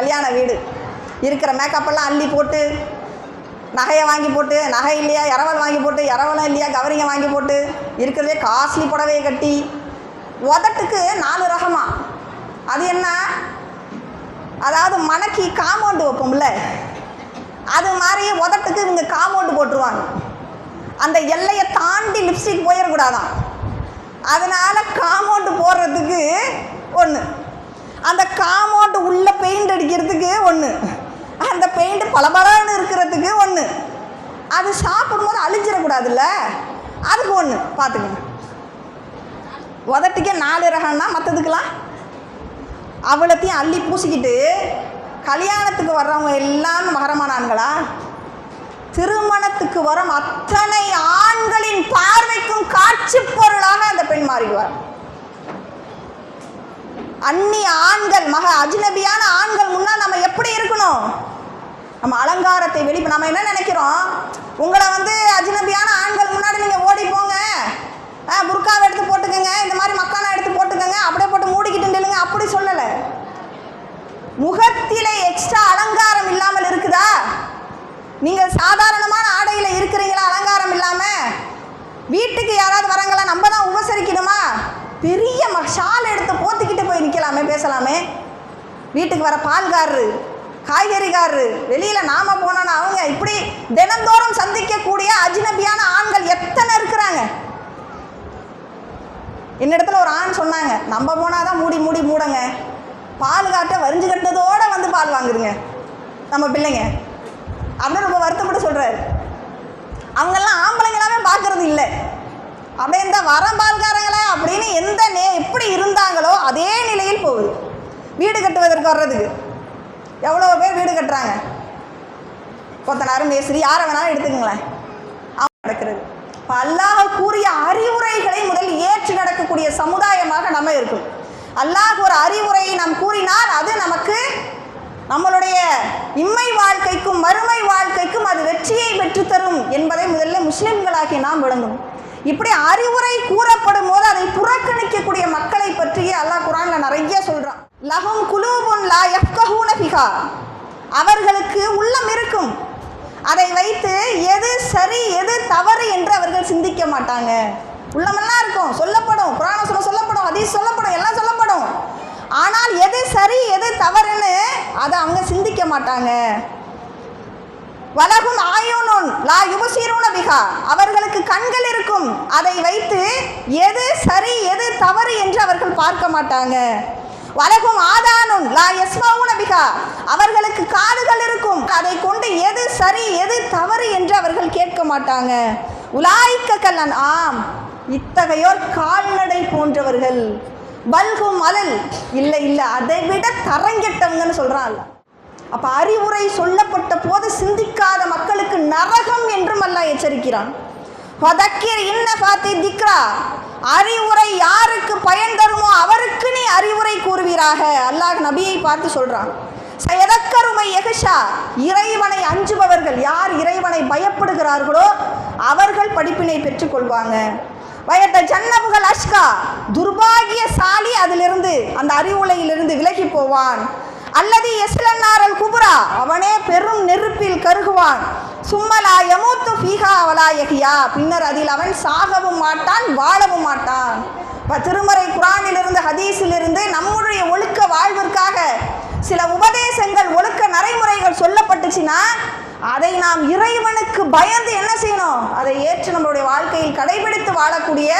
கல்யாண வீடு. இருக்கிற மேக்கப்பெல்லாம் அள்ளி போட்டு நகையை வாங்கி போட்டு நகை இல்லையா இரவல் வாங்கி போட்டு இரவலும் இல்லையா கவரிங்க வாங்கி போட்டு இருக்கிறதே காஸ்ட்லி புடவையை கட்டி உதட்டுக்கு நாலு ரகமா. அது என்ன? அதாவது மணக்கி காம்பவுண்டு வைப்போம்ல? அது மாதிரி உதட்டுக்கு இவங்க காம்பவுண்டு போட்டுருவாங்க. அந்த எல்லையை தாண்டி லிப்ஸ்டிக் போயிடக்கூடாதான். அதனால காம்பவுண்டு போடுறதுக்கு ஒன்று அந்த காம்பவுண்டு உள்ளே பெயிண்ட் அடிக்கிறதுக்கு ஒன்று அந்த பெயிண்ட் பளபளன்னு இருக்கிறதுக்கு ஒன்று அது சாப்பிடும்போது அழிஞ்சிடக்கூடாதுல்ல? அதுக்கு ஒன்று பார்த்துக்கோங்க. உதட்டுக்கே நாலு ரகம்னா மற்றதுக்கெல்லாம் அவ்வளோத்தையும் அள்ளி பூசிக்கிட்டு கல்யாணத்துக்கு வர்றவங்க எல்லாமே மகரமானான்களா திருமணத்துக்கு வரும் அத்தனை ஆண்களின் பார்வைக்கும் காட்சி பொருளாக அந்த பெண் மாறிடுவார். அந்நிய ஆண்கள் மக அஜ்னபியான ஆண்கள் முன்னால் நம்ம எப்படி இருக்கணும்? நம்ம அலங்காரத்தை வெளி நம்ம என்ன நினைக்கிறோம்? உங்களை வந்து அஜ்னபியான ஆண்கள் முன்னாடி நீங்கள் ஓடி போங்க. ஆ, புர்காவை எடுத்து போட்டுக்கோங்க. இந்த மாதிரி மக்கானா எடுத்து போட்டுக்கோங்க. அப்படியே போட்டு மூடிக்கிட்டு நில்லுங்க. அப்படி சொல்லலை. முகத்திலே எக்ஸ்ட்ரா அலங்காரம் இல்லாமல் இருக்குதா? நீங்கள் சாதாரணமான ஆடையில் இருக்கிறீங்களா? அலங்காரம் இல்லாமல் வீட்டுக்கு யாராவது வராங்களா? நம்ம தான் உபசரிக்கணுமா? பெரிய ம பேசலாமே? வீட்டுக்கு வர பால்காரரு காய்கறிகாரரு வெளியில் நாம போனோன்னா அவங்க இப்படி தினந்தோறும் சந்திக்கக்கூடிய அஜினபியான ஆண்கள் எத்தனை இருக்கிறாங்க? என்னிடத்துல ஒரு ஆண் சொன்னாங்க நம்ம போனால் தான் மூடி மூடி மூடங்க. பால் காட்ட வரிஞ்சு கட்டதோடு வந்து பால் வாங்குதுங்க நம்ம பிள்ளைங்க. அப்படின்னு ரொம்ப வருத்தப்பட்டு சொல்கிறாரு அவங்கெல்லாம் ஆம்பளைங்களாமே பார்க்குறது இல்லை. அப்படியே இந்த வரம் பால்காரங்களே அப்படின்னு எந்த நே எப்படி இருந்தாங்களோ வீடு கட்டுவதற்கு வர்றதுக்கு எவ்வளோ பேர் வீடு கட்டுறாங்க? கொத்தனாரும் மேஸ்திரி யாரை வேணாலும் எடுத்துக்கங்களேன். அவன் நடக்கிறது. இப்போ அல்லாஹ் கூறிய அறிவுரைகளை முதல் ஏற்று நடக்கக்கூடிய சமுதாயமாக நம்ம இருக்கும். அல்லாஹ் ஒரு அறிவுரையை நாம் கூறினால் அது நமக்கு நம்மளுடைய இம்மை வாழ்க்கைக்கும் மறுமை வாழ்க்கைக்கும் அது வெற்றியை பெற்றுத்தரும் என்பதை முதல்ல முஸ்லிம்களாகிய நாம் விளங்கணும். இப்படி அறிவுரை கூறப்படும் போது அதை புறக்கணிக்கக்கூடிய மக்களை பற்றியே அல்லாஹ் குரான்ல நிறைய சொல்றான். லஹும் குலூபுன் லா யஃப்கஹூன பிஹா அவர்களுக்கு உள்ளம் இருக்கும். அதை வைத்து எது சரி எது தவறு என்று அவர்கள் சிந்திக்க மாட்டாங்க. உள்ளமெல்லாம் இருக்கும். சொல்லப்படும். புராண சொல்ல சொல்லப்படும். ஹதீஸ் சொல்லப்படும். எல்லாம் சொல்லப்படும். ஆனால் எது சரி எது தவறுன்னு அதை அவங்க சிந்திக்க மாட்டாங்க. வலகும் ஆயுனுன் லா யுபசீருன பிகா அவர்களுக்கு கண்கள் இருக்கும். அதை வைத்து எது சரி எது தவறு என்று அவர்கள் பார்க்க மாட்டாங்க. வலகும் ஆதானுன் லா யஸ்மவுன பிகா அவர்களுக்கு காதுகள் இருக்கும். அதை கொண்டு எது சரி எது தவறு என்று அவர்கள் கேட்க மாட்டாங்க. உலாய்க்க கல்லன் ஆம் இத்தகையோர் கால்நடை போன்றவர்கள். பல்கும் அலல் இல்லை இல்லை அதை விட தரங்கெட்டவங்கன்னு சொல்கிறான்ல அப்ப அறிவுரை சொல்லப்பட்ட போது சிந்திக்காத மக்களுக்கு நரகம் என்றும் அல்லாஹ் எச்சரிக்கிறான். ஃபதக்கிர் இன்ன ஃபாத்தி திக்ரா. அறிவுரை யாருக்கு பயன் தருமோ அவருக்கு நீ அறிவுரை கூறுவீராக. அல்லாஹ் நபியை பார்த்து சொல்றான். சயதக்கருமை எகஷா இறைவனை அஞ்சுபவர்கள் யார் இறைவனை பயப்படுகிறார்களோ அவர்கள் படிப்பினை பெற்றுக்கொள்வாங்க வயத்த ஜன்னபுகள் அஷ்கா. துர்பாகியசாலி அதிலிருந்து அந்த அறிவுலையிலிருந்து விலகி போவான். அல்லது எஸ்லன்னார் அவனே பெரும் நெருப்பில் கருகுவான். சும்மலா எமூத்து ஃபீஹா அவலாயகியா பின்னர் அதில் அவன் சாகவும் மாட்டான் வாழவும் மாட்டான். இப்போ திருமறை குரானிலிருந்து ஹதீஸிலிருந்து நம்முடைய ஒழுக்க வாழ்விற்காக சில உபதேசங்கள் ஒழுக்க நடைமுறைகள் சொல்லப்பட்டுச்சுன்னா அதை நாம் இறைவனுக்கு பயந்து என்ன செய்யணும்? அதை ஏற்று நம்மளுடைய வாழ்க்கையில் கடைபிடித்து வாழக்கூடிய